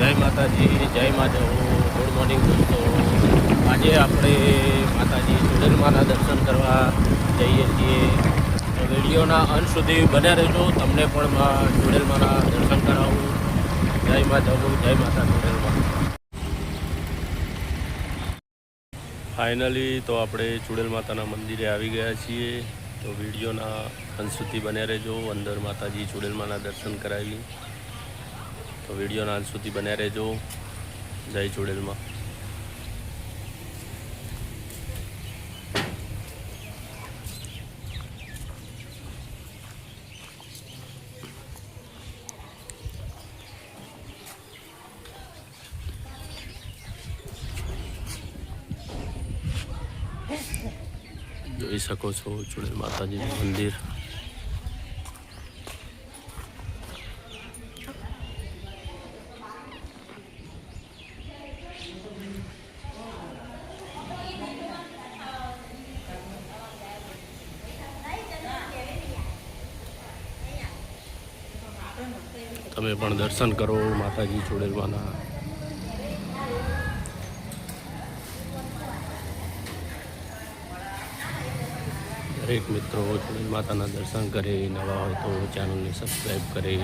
જય માતાજી, જય માધવ ગુડ મોર્નિંગ દોસ્તો. આજે આપણે માતાજી ચુડેલમાના દર્શન કરવા જઈએ છીએ. વિડીયોના અંત સુધી બન્યા રહેજો. તમને પણ મા ચુડેલમાના દર્શન કરાવું. જય માધવ, જય માતા ચુડેલમા ફાઇનલી તો આપણે ચુડેલ માતાના મંદિરે આવી ગયા છીએ. તો વિડીયોના અંત સુધી બન્યા રહેજો. અંદર માતાજી ચુડેલમાના દર્શન કરાવી. તો વિડીયોના અંત સુધી બન્યા રહેજો. જય ચુડેલમાં. જોઈ શકો છો ચુડેલ માતાજીનું મંદિર. તમે પણ દર્શન કરો માતાજી ચુડેલમાના દરેક મિત્રો ચુડેલ માતાના દર્શન કરે, નવા હોય તો ચેનલને સબસ્ક્રાઈબ કરે.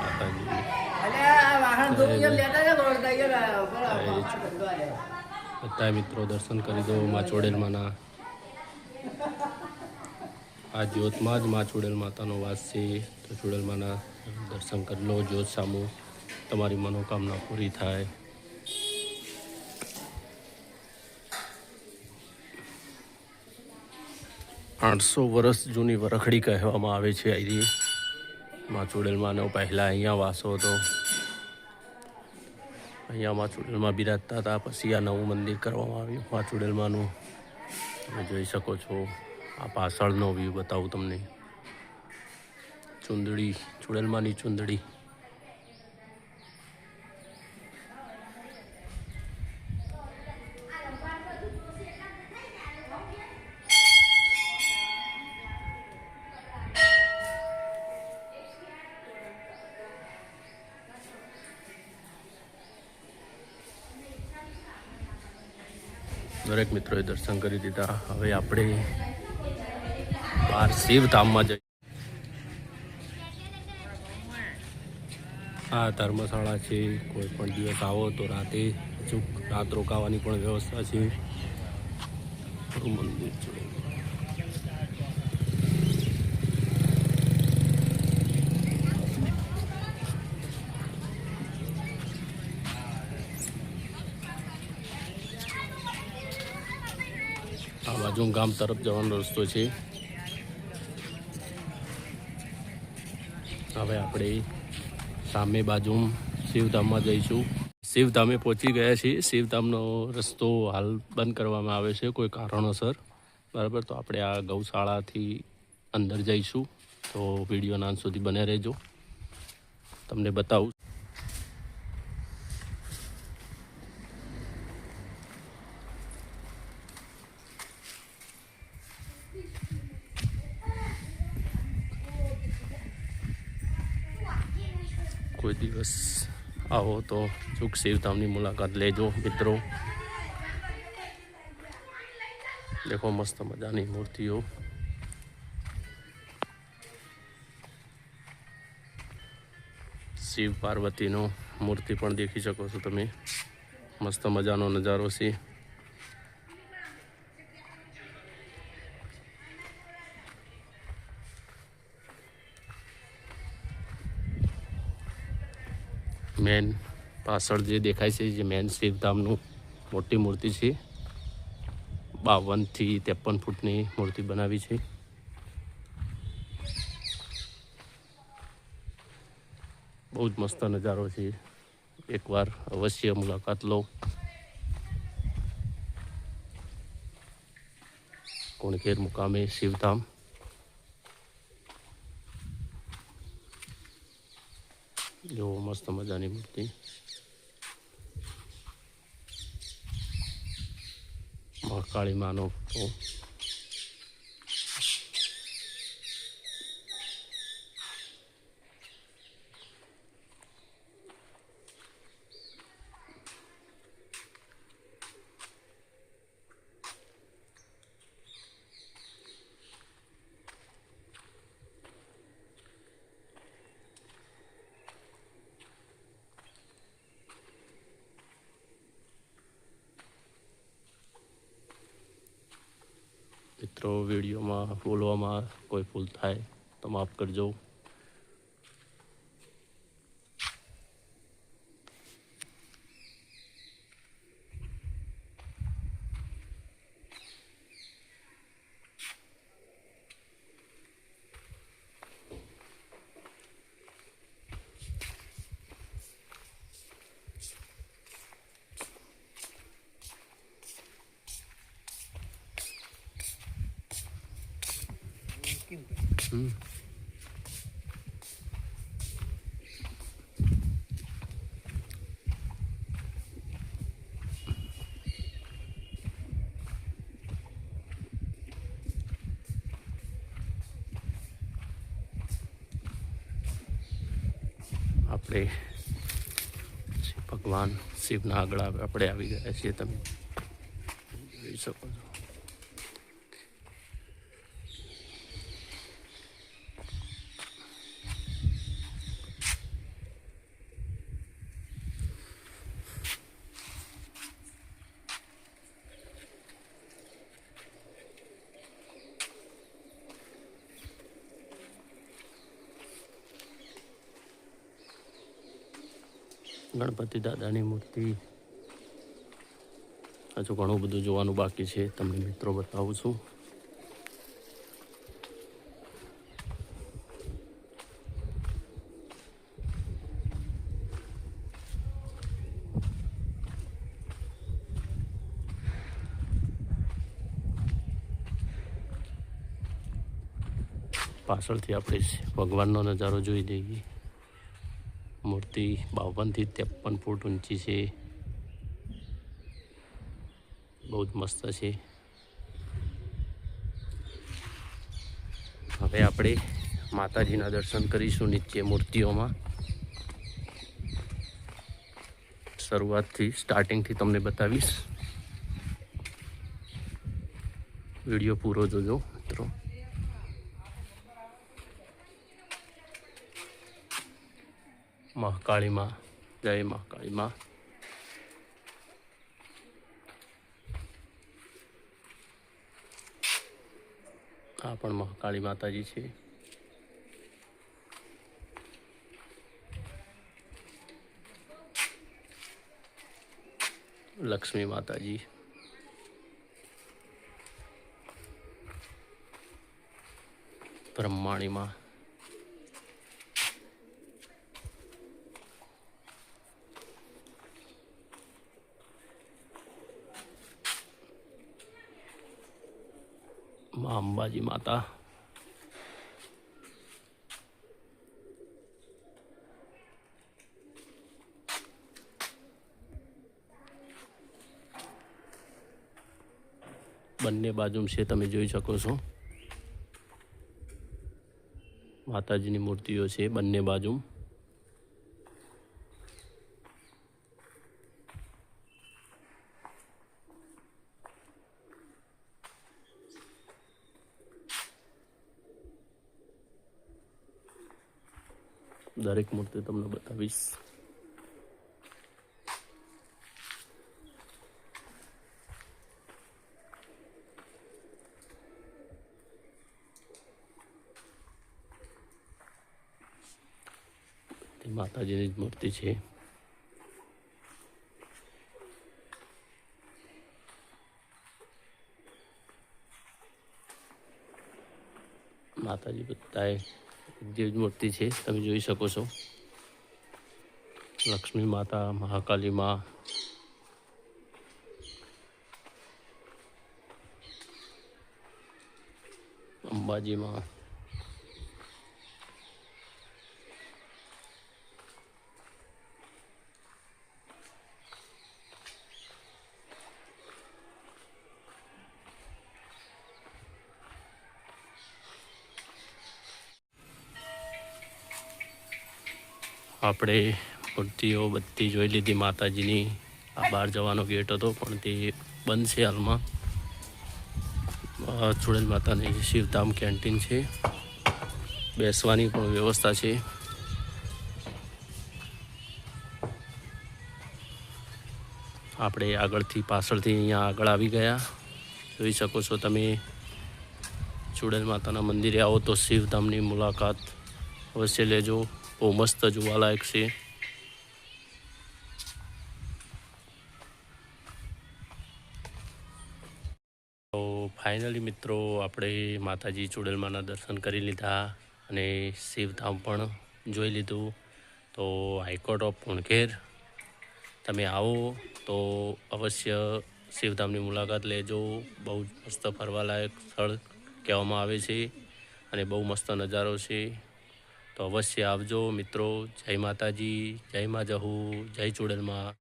માતાજી. બધા મિત્રો દર્શન કરી દો, માં ચોડેલમાના આ જ્યોતમાં જ માં ચુડેલ માતાનો વાસ છે. તો ચુડેલમાના દર્શન કરી લો, જ્યોત સામું. તમારી મનોકામના પૂરી થાય. આઠસો વર્ષ જૂની વરખડી કહેવામાં આવે છે અહીંથી માં ચુડેલમાનો પહેલાં અહીંયા વાસો હતો. અહીંયા માં ચુડેલમાં બિરાજતા હતા. પછી આ નવું મંદિર કરવામાં આવ્યું. માં ચુડેલમાનું તમે જોઈ શકો છો. આ પાછળનો વ્યૂ બતાવું તમને. ચુંદડી, ચુડેલમાની ચુંદડી. દરેક મિત્રોએ દર્શન કરી દીધા. હવે આપણે બહાર શિવધામમાં જઈ આ ધર્મશાળા છે. કોઈ પણ દિવસ આવો તો રાતે અચૂક રાત રોકાવાની પણ વ્યવસ્થા છે. મંદિર છે. આ બાજુ ગામ તરફ જવાનો રસ્તો છે. હવે આપણે સામે બાજુ શિવધામમાં જઈશું. શિવધામે પહોંચી ગયા છીએ. શિવધામનો રસ્તો હાલ બંધ કરવામાં આવે છે કોઈ કારણોસર. બરાબર? તો આપણે આ ગૌશાળાથી અંદર જઈશું. તો વિડીયોના અંત સુધી બને રહેજો. તમને બતાવું કોઈ દિવસ આવો તો સુખ શિવધામની મુલાકાત લેજો, મિત્રો. દેખો મસ્ત મજાની મૂર્તિઓ. શિવ પાર્વતીનો મૂર્તિ પણ દેખી શકો છો તમે. મસ્ત મજાનો નજારો છે. મેન પાછળ જે દેખાય છે, જે મેન શિવધામનું મોટી મૂર્તિ છે. બાવનથી ત્રેપન ફૂટની મૂર્તિ બનાવી છે. બહુ જ મસ્ત નજારો છે. એકવાર અવશ્ય મુલાકાત લો. કોણકેર મુકામે શિવધામ જો મસ્ત મજાની મૂર્તિ. મહાકાળી માનો તો વિડીયોમાં બોલવામાં કોઈ ભૂલ થાય તો માફ કરજો. હમ. આપણે ભગવાન શિવના આગળ આપણે આવી ગયા છીએ તમે જોઈ શકો છો ગણપતિ દાદાની મૂર્તિ. હજુ ઘણું બધું જોવાનું બાકી છે. તમને મિત્રો બતાવું છું. પાછળથી આપણે ભગવાનનો નજારો જોઈ દઈએ મૂર્તિ બાવનથી ત્રેપન ફૂટ ઊંચી છે. બહુ જ મસ્ત છે. હવે આપણે માતાજીના દર્શન કરીશું નીચે મૂર્તિઓમાં. શરૂઆતથી સ્ટાર્ટિંગથી તમને બતાવીશ. વીડિયો પૂરો જોજો, મિત્રો. મહાકાળીમાં. જય મહાકાળીમાં. આ પણ મહાકાળી માતાજી છે. લક્ષ્મી માતાજી. બ્રહ્માણીમાં. મા અંબાજી માતા. બંને બાજુ છે, તમે જોઈ શકો છો. માતાજીની મૂર્તિઓ છે બંને બાજુ દરેક મૂર્તિ તમને બતાવીશ. માતાજીની જ મૂર્તિ છે. માતાજી બધાએ જ મૂર્તિ છે તમે જોઈ શકો છો. લક્ષ્મી માતા મહાકાલી મા. અંબાજી માં. આપણે મૂર્તિઓ બધી જોઈ લીધી, માતાજીની આ બહાર જવાનો ગેટ હતો, પણ તે બંધ છે હાલમાં. ચુડેલ માતાની શિવધામ કેન્ટીન છે. બેસવાની પણ વ્યવસ્થા છે. આપણે આગળથી પાછળથી અહીંયા આગળ આવી ગયા. જોઈ શકો છો તમે ચુડેલ માતાના મંદિરે આવો તો શિવધામની મુલાકાત અવશ્ય લેજો. બહુ મસ્ત જોવાલાયક છે. તો ફાઇનલી મિત્રો આપણે માતાજી ચુડેલમાના દર્શન કરી લીધા અને શિવધામ પણ જોઈ લીધું. તો હાઈકોર્ટ ઓફ પુણખેર, તમે આવો તો અવશ્ય શિવધામની મુલાકાત લેજો. બહુ મસ્ત ફરવાલાયક સ્થળ કહેવામાં આવે છે અને બહુ મસ્ત નજારો છે. તો અવશ્ય આવજો મિત્રો. જય માતાજી જય મા જહુ જય ચુડેલમાં.